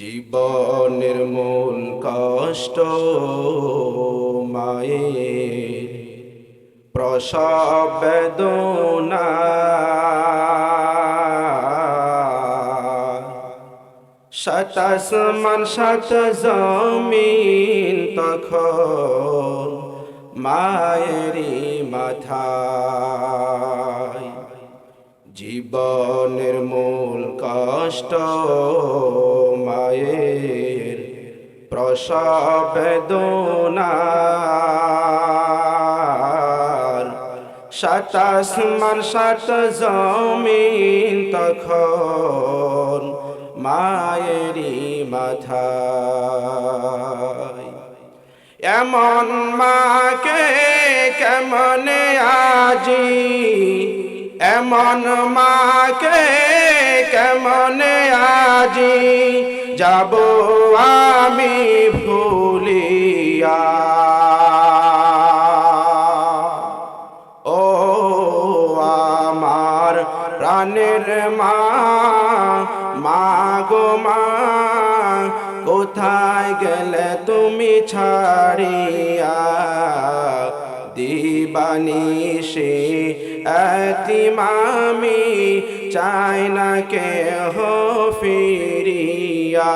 জীবনের মূল কষ্ট মায়ের প্রসব বেদনা। শত আসমান শত জমিন তখন মায়েরই মাথায়। জীবনের মূল কষ্ট মায়ের প্রসব বেদনার সাত আসমান সাত জমিন তখন মায়েরই মাথায়। এমন মাকে কেমনে আজি এমন মাকে কেমনে আজি? যাব আমি ভুলিয়া। ও আমার প্রাণের মা মা গো মা, কোথায় গেলে তুমি ছাড়িয়া? দিবানিশে এতিমামি চাই না কে হো ফিরিয়া।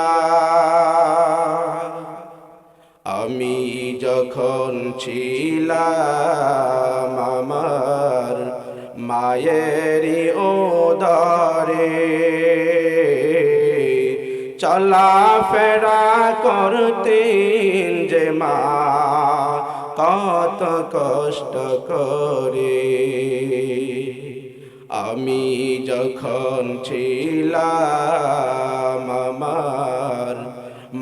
আমি যখন ছিলাম আমার মায়েরই ওদরে চলাফেরা করতেন যে মা কত কষ্ট করে। আমি যখন ছিলাম আমার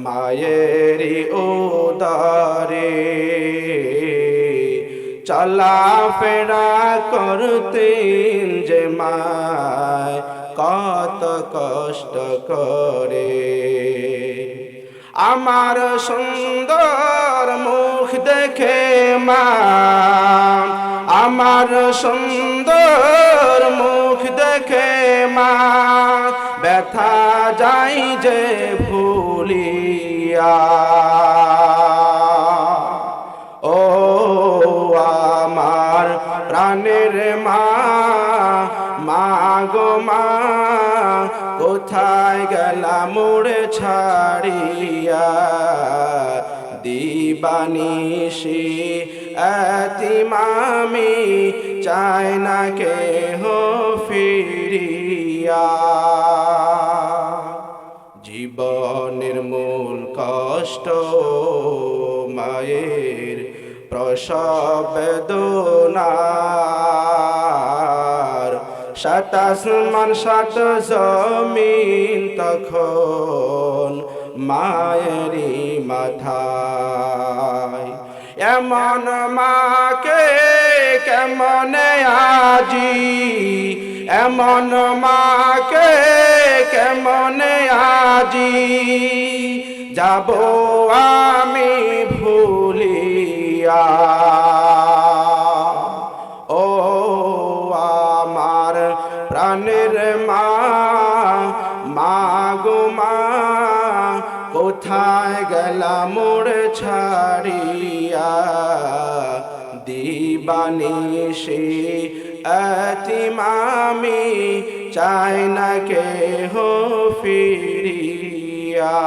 মায়েরই উদারে, চলাফেরা করতেন যে মায় কত কষ্ট করে। আমার সুন্দর দেখে মা, আমার সুন্দর মুখ দেখে মা, ব্যথা যাই যে ভুলিয়া। ও আমার প্রাণের মা মা গো মা, কোথায় গেলা মোড়ে ছাড়িয়া? দিবানিশি এতিমামি চায় না কে হো জীবনের মূল কষ্ট মায়ের প্রসব বেদনার সাত আসমান, সাত জমিন তখন মায়েরই মাথায় এমন মাকে, কেমন আজি? এমন মাকে, কেমন আজি? যাব আমি ভুলিয়া। ও আমার প্রাণের মা মা মা। কোথায় গেলা মোড় ছাড়িয়া? দিবানি সে অতিমামি চাই না কে হো ফিরিয়া।